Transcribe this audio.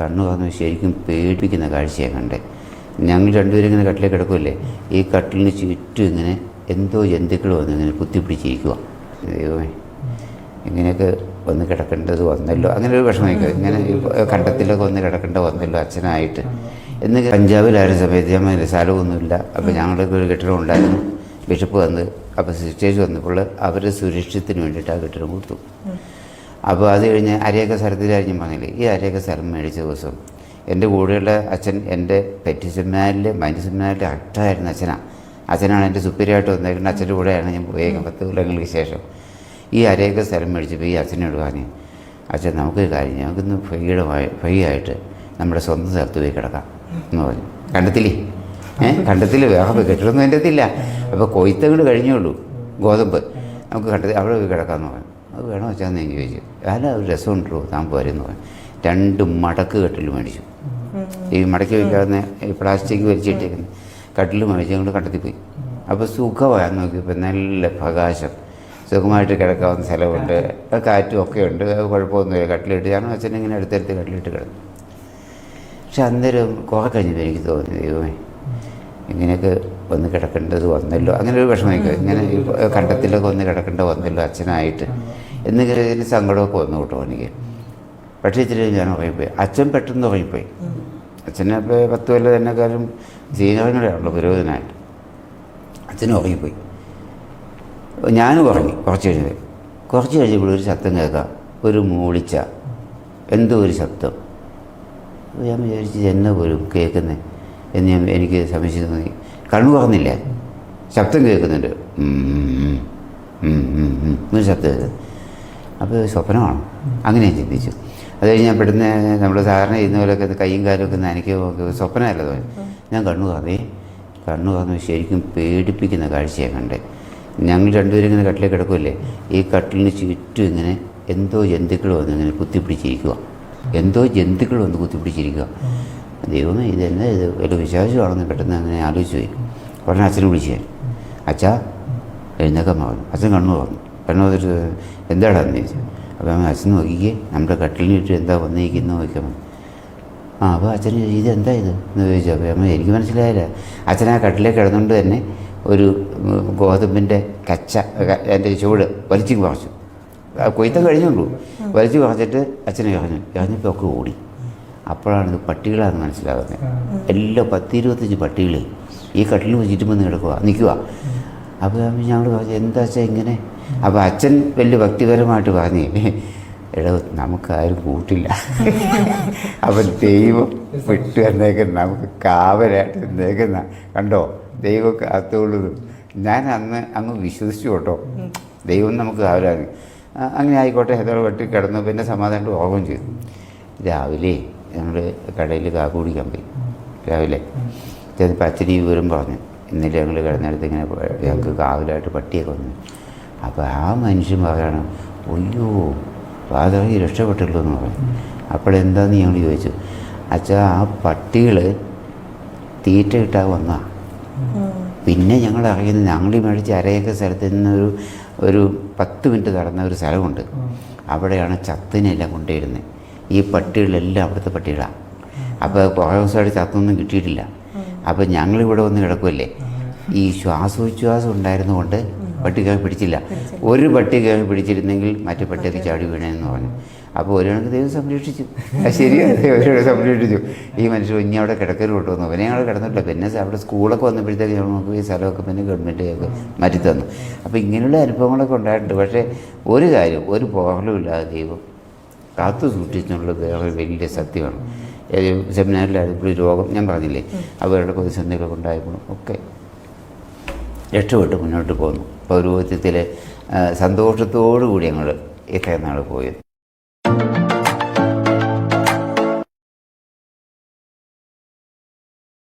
കണ്ണു തുറന്ന് ശരിക്കും പേടിപ്പിക്കുന്ന കാഴ്ചയാണ് കണ്ടേ. ഞങ്ങൾ രണ്ടുപേരും ഇങ്ങനെ കട്ടിലേക്ക് കിടക്കുമല്ലേ ഈ കട്ടിലിന് ചുറ്റും ഇങ്ങനെ എന്തോ ജന്തുക്കൾ വന്ന് ഇങ്ങനെ കുത്തിപ്പിടിച്ചിരിക്കുക ദൈവമേ. ഇങ്ങനെയൊക്കെ വന്ന് കിടക്കേണ്ടത് വന്നല്ലോ. അങ്ങനെ ഒരു വിഷമമൊക്കെ. ഇങ്ങനെ കണ്ടത്തിലൊക്കെ വന്ന് കിടക്കേണ്ട വന്നല്ലോ അച്ഛനായിട്ട്. എന്ന് പഞ്ചാബിലായിരുന്ന സമയത്ത് ഞാൻ പറഞ്ഞില്ലേ, സ്ഥലമൊന്നുമില്ല. അപ്പോൾ ഞങ്ങൾക്ക് ഒരു കെട്ടിടം ഉണ്ടായിരുന്നു. ബിഷപ്പ് വന്ന് അപ്പോൾ സിസ്റ്റേജ് വന്നപ്പോൾ അവർ സുരക്ഷിതത്തിന് വേണ്ടിയിട്ട് ആ കെട്ടിടം കൊടുത്തു. അപ്പോൾ അത് കഴിഞ്ഞ് അരയൊക്കെ സ്ഥലത്തിലായിരിക്കും പറഞ്ഞില്ല? ഈ അരയൊക്കെ സ്ഥലം മേടിച്ച ദിവസം എന്റെ കൂടെയുള്ള അച്ഛൻ എന്റെ പെറ്റി സെമിനാറിലെ മൈൻഡ് സെമിനാറിലെ അക്ടറായിരുന്ന അച്ഛനാണ് അച്ഛനാണ് എന്റെ സുപ്പീരിയായിട്ട് വന്നേക്കുന്നത്. അച്ഛന്റെ കൂടെയാണ് ഞാൻ പോയേക്കുന്നത് പത്ത് കൊല്ലങ്ങൾക്ക് ശേഷം. ഈ അരയൊക്കെ സ്ഥലം മേടിച്ചപ്പോൾ ഈ അച്ഛനോട് പറഞ്ഞു അച്ഛൻ നമുക്കൊരു കാര്യം ഞങ്ങൾക്കിന്ന് ഫ്രീയുടെ ഫ്രീ ആയിട്ട് നമ്മുടെ സ്വന്തം സ്ഥലത്ത് പോയി കിടക്കാം എന്ന് പറഞ്ഞു. കണ്ടത്തില്ലേ? ഏഹ് കണ്ടെത്തില്ല. വേറെ കെട്ടിടൊന്നും എന്റെ അടുത്തില്ല അപ്പോൾ കൊയ്ത്തങ്ങൾ കഴിഞ്ഞേ ഉള്ളൂ. ഗോതമ്പ്. നമുക്ക് കണ്ടെത്തി അവിടെ പോയി കിടക്കാമെന്ന് പറഞ്ഞു. അത് വേണോ വെച്ചാന്ന് ഞാൻ ചോദിച്ചു അല്ല ഒരു രസമുണ്ടല്ലോ താൻ പോരെന്ന് പറഞ്ഞു. രണ്ട് മടക്ക് കെട്ടിൽ മേടിച്ചു. ഈ മടക്കി വയ്ക്കാവുന്ന ഈ പ്ലാസ്റ്റിക് വലിച്ചിട്ടേക്കുന്ന കട്ടിൽ മേടിച്ച് ഞങ്ങൾ കണ്ടെത്തി പോയി. അപ്പോൾ സുഖമായി നോക്കിയപ്പോൾ നല്ല പ്രകാശം. സുഖമായിട്ട് കിടക്കാവുന്ന സ്ഥലമുണ്ട്. കാറ്റും ഒക്കെ ഉണ്ട്. കുഴപ്പമൊന്നുമില്ല. കട്ടിലിട്ട് ഞാൻ അച്ഛൻ ഇങ്ങനെ അടുത്തടുത്ത് കട്ടിലിട്ട് കിടന്നു. പക്ഷെ അന്നേരം കുറെ കഴിഞ്ഞപ്പോൾ എനിക്ക് തോന്നി ദൈവമേ ഇങ്ങനെയൊക്കെ വന്ന് കിടക്കേണ്ടത് വന്നല്ലോ. അങ്ങനെ ഒരു വിഷമം ഇങ്ങനെ കണ്ടത്തിലൊക്കെ വന്ന് കിടക്കേണ്ട വന്നല്ലോ അച്ഛനായിട്ട്. ഇതിന് സങ്കടമൊക്കെ വന്നു കേട്ടോ എനിക്ക് പക്ഷേ ഇച്ചിരി ഞാൻ ഉറങ്ങിപ്പോയി അച്ഛൻ പെട്ടെന്ന് ഉറങ്ങിപ്പോയി അച്ഛനെ ഇപ്പോൾ പത്ത് കൊല്ലം തന്നെ കാലം സീനിയറിനോടെയാണല്ലോ പുരോഹിതനായിട്ട് അച്ഛനും ഉറങ്ങിപ്പോയി ഞാനും ഉറങ്ങി കുറച്ച് കഴിഞ്ഞ് കുറച്ച് കഴിഞ്ഞപ്പോൾ ഒരു ശബ്ദം കേൾക്കാം ഒരു മൂളിച്ച എന്തോ ഒരു ശബ്ദം ഞാൻ വിചാരിച്ച് എന്നെ പോലും കേൾക്കുന്നത് എന്ന് ഞാൻ എനിക്ക് സംശയം തോന്നി കണ്ണു പറഞ്ഞില്ല ശബ്ദം കേൾക്കുന്നുണ്ട് ഒരു ശബ്ദം അപ്പോൾ സ്വപ്നമാണ്. അങ്ങനെ ഞാൻ ചിന്തിച്ചു. അത് കഴിഞ്ഞ് ഞാൻ പെട്ടെന്ന് നമ്മൾ സാധാരണ ചെയ്യുന്ന പോലെയൊക്കെ കൈയും കാലും ഒക്കെ നനയ്ക്കോ സ്വപ്നമല്ല തോന്നി. ഞാൻ കണ്ണു കാതേ കണ്ണു കാന്നു ശരിക്കും പേടിപ്പിക്കുന്ന കാഴ്ചയാണ് കണ്ടേ. ഞങ്ങൾ രണ്ടുപേരും ഇങ്ങനെ കട്ടിലേക്ക് കിടക്കുമല്ലേ ഈ കട്ടിലിന് ചുറ്റും ഇങ്ങനെ എന്തോ ജന്തുക്കൾ വന്ന് ഇങ്ങനെ കുത്തിപ്പിടിച്ചിരിക്കുക എന്തോ ജന്തുക്കൾ വന്ന് കുത്തിപ്പിടിച്ചിരിക്കുക ദൈവമേ ഇതെന്നാ ഇത്? വലിയ വിശ്വാസമാണെന്ന് പെട്ടെന്ന് അങ്ങനെ ആലോചിച്ച് പോയി. ഉടനെ അച്ഛനെ വിളിച്ചു അച്ഛാ എഴുന്നേക്കാൻ പറഞ്ഞു അച്ഛൻ കണ്ണു പറഞ്ഞു വന്നിട്ട് എന്താടാന്ന് ചോദിച്ചു അപ്പോൾ അമ്മ അച്ഛൻ നോക്കിക്കേ നമ്മുടെ കട്ടിലിന് ചുറ്റും എന്താ വന്നിരിക്കുന്നു നോക്കാൻ ആ അപ്പോൾ അച്ഛൻ ഇത് എന്താ ഇത്? എന്ന് ചോദിച്ചു. അപ്പോൾ അമ്മ എനിക്ക് മനസ്സിലായില്ല. അച്ഛൻ ആ കട്ടിലേക്ക് കിടന്നുകൊണ്ട് തന്നെ ഒരു ഗോതമ്പിന്റെ കച്ച എന്റെ ചുവട് വലിച്ചു ആ കൊയ്ത്തം കഴിഞ്ഞുള്ളൂ. വലിച്ചു കുറച്ചിട്ട് അച്ഛനെ കഴിഞ്ഞു കഴിഞ്ഞപ്പോൾ ഒക്കെ ഓടി. അപ്പോഴാണ് ഇത് പട്ടികളാണെന്ന് മനസ്സിലാകുന്നത് എല്ലാ പത്തിരുപത്തഞ്ച് പട്ടികൾ ഈ കട്ടിലിന് വെച്ചിട്ട് വന്ന് കിടക്കുക നിൽക്കുക അപ്പോൾ ഞങ്ങൾ പറഞ്ഞു എന്താ വെച്ചാൽ ഇങ്ങനെ? അപ്പോൾ അച്ഛൻ വലിയ ഭക്തിപരമായിട്ട് പറഞ്ഞേ എടോ നമുക്കാരും കൂട്ടില്ല. അപ്പം ദൈവം വിട്ടു എന്നേക്കുന്ന നമുക്ക് കാവലായിട്ട് എന്നേക്കുന്ന കണ്ടോ ദൈവം കാത്തുകൊള്ളു ഞാൻ അന്ന് അങ്ങ് വിശ്വസിച്ചു കേട്ടോ. ദൈവം നമുക്ക് കാവലാണ് അങ്ങനെ ആയിക്കോട്ടെ ഏതോ വെട്ടി കിടന്നു. പിന്നെ സമാധാനം പോകുകയും ചെയ്തു. രാവിലെ ഞങ്ങൾ കടയിൽ കാപ്പി കുടിക്കാൻ പോയി. രാവിലെ. ചെന്നപ്പോൾ അച്ഛൻ ഈ വിവരം പറഞ്ഞു. ഇന്നലെ ഞങ്ങൾ കിടന്നിടത്ത് ഇങ്ങനെ ഞങ്ങൾക്ക് കാവലായിട്ട് പട്ടിയൊക്കെ വന്നു. അപ്പോൾ ആ മനുഷ്യൻ പറയണം അയ്യോ പാതകി രക്ഷപ്പെട്ടുള്ളൂ എന്ന് പറഞ്ഞു അപ്പോഴെന്താന്ന് ഞങ്ങൾ ചോദിച്ചു അച്ഛാ ആ പട്ടികൾ തീറ്റ കിട്ടാൻ വന്നാ. പിന്നെ ഞങ്ങൾ അറിയുന്നത് ഞങ്ങൾ ഈ മേടിച്ച് അരയൊക്കെ സ്ഥലത്ത് നിന്നൊരു ഒരു പത്ത് മിനിറ്റ് നടന്ന ഒരു സ്ഥലമുണ്ട്. അവിടെയാണ് ചത്തിനെല്ലാം കൊണ്ടുവരുന്നത്. ഈ പട്ടികളെല്ലാം അവിടുത്തെ പട്ടികളാണ് അപ്പോൾ കുറേ ദിവസമായിട്ട് ചത്തൊന്നും കിട്ടിയിട്ടില്ല. അപ്പോൾ ഞങ്ങളിവിടെ വന്ന് കിടക്കുമല്ലേ ഈ ശ്വാസോച്ഛ്വാസം ഉണ്ടായിരുന്നുകൊണ്ട് പട്ടി കയറി പിടിച്ചില്ല. ഒരു പട്ടി കയറി പിടിച്ചിരുന്നെങ്കിൽ മറ്റു പട്ടിയൊക്കെ ചാടി വീണേന്ന് പറഞ്ഞു. അപ്പോൾ ഒരു കണക്ക് ദൈവം സംരക്ഷിച്ചു. ശരിയാണ് ദൈവം സംരക്ഷിച്ചു. ഈ മനുഷ്യൻ ഇനി അവിടെ കിടക്കൽ കൊണ്ടുവന്നു. അവനെ ഞങ്ങൾ കിടന്നിട്ടില്ല. പിന്നെ അവിടെ സ്കൂളൊക്കെ വന്നപ്പോഴത്തേക്ക് നമുക്ക് ഈ സ്ഥലമൊക്കെ പിന്നെ ഗവൺമെന്റ് ഒക്കെ മാറ്റി തന്നു. അപ്പോൾ ഇങ്ങനെയുള്ള അനുഭവങ്ങളൊക്കെ ഉണ്ടായിട്ടുണ്ട്. പക്ഷേ ഒരു കാര്യം ഒരു പോകലും ഇല്ലാതെ ദൈവം കാത്തു സൂക്ഷിച്ചുള്ളത് വേറെ വലിയ സത്യമാണ്. സെമിനാറിലായിരുന്നു സെമിനാറിലായപ്പോൾ രോഗം ഞാൻ പറഞ്ഞില്ലേ? അവരുടെ പ്രതിസന്ധികളൊക്കെ ഉണ്ടായപ്പോഴും ഒക്കെ രക്ഷപ്പെട്ട് മുന്നോട്ട് പോന്നു. പൗരോഹിത്യത്തിലെ സന്തോഷത്തോടു കൂടി ഞങ്ങൾ ഇത്രയും നാൾ പോയത്